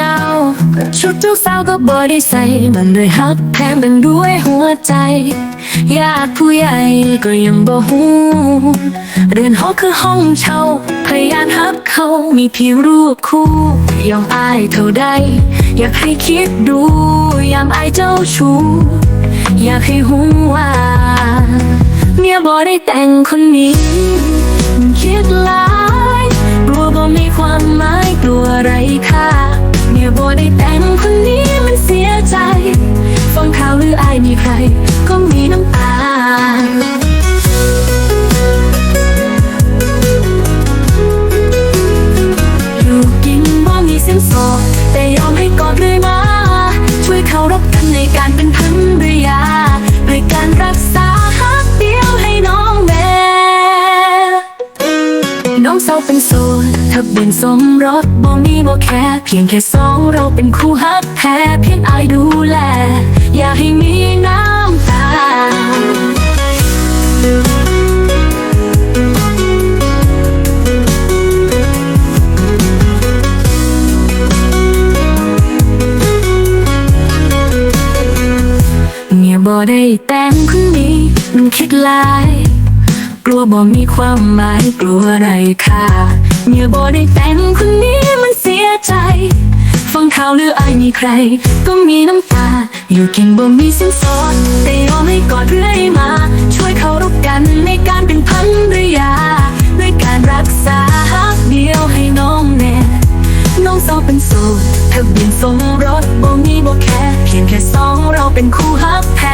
เจ้า ชุดเจ้าสาวก็บอได้ใส่มันด้วยฮักแพงเป็นด้วยหัวใจ ญาติผู้ใหญ่ก็ยังบ่ฮู้เรือนหอคือห้องเช่า พยานฮักเขามีเพียงรูปคู่ ยอมอายเท่าใด อยากให้คิดดู ยามอายเจ้าชู้อยากให้หูว่า เมียบ่ได้แต่งคนนี้ คิดหลา ได้แต่งคนนี้มันเสียใจ ฟังข่าวหรืออายมีใคร ก็มีน้ำตา น้องสาเป็นโสดถ้าเป็นสมรสบ่มีบ่แค่เพียงแค่สองเราเป็นคู่ฮักแท้เพียงอายดูแล อย่าให้มีน้ำตาเมียบ่ได้แต่งคนนี้มันคิดหลาย กลัวบ่มีความหมายกลัวไรค่าเมียบ่ได้แต่งคนนี้มันเสียใจ ฟังข่าวหรืออายมีใคร ก็มีน้ำตา อยู่กินบ่มีสินสอดแต่ยอมให้กอดเรื่อยมา ช่วยเคารพกันในการเป็นพันรยาด้วยการรักษาฮักเดียวให้น้องแน่น้องสาวเป็นโสดทะเบียนสมรสบ่มีบ่แค่เพียงแค่สองเราเป็นคู่ฮักแท้เพียงอายดู